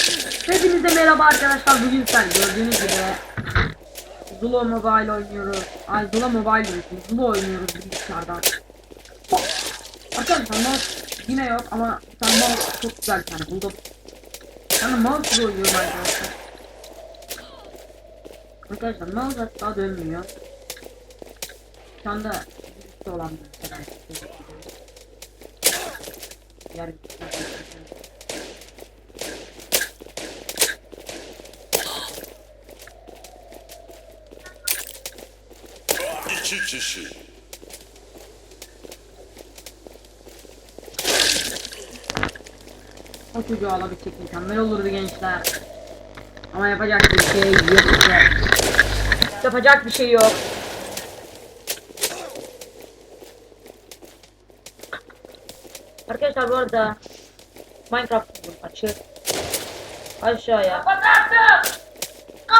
Hepinize merhaba arkadaşlar. Bugün sen gördüğünüz gibi Zula Mobile oynuyoruz. Ay Zula Mobile diyorsun. Zula oynuyoruz bilgisayardan. Arkadaşlar mouse yine yok ama sen mouse çok güzel bir tane buldum. Ben de mouse ile oynuyorum arkadaşlar. Arkadaşlar mouse hatta dönmüyor. Şu anda birlikte olan bir şeyler. Diğer bilgisayar- İki kişi. O çocuğu alabilecek mükemmel olurdu gençler. Ama yapacak bir şey yok. Yapacak bir şey yok. Arkadaşlar bu arada Minecraft açık. Aşağıya.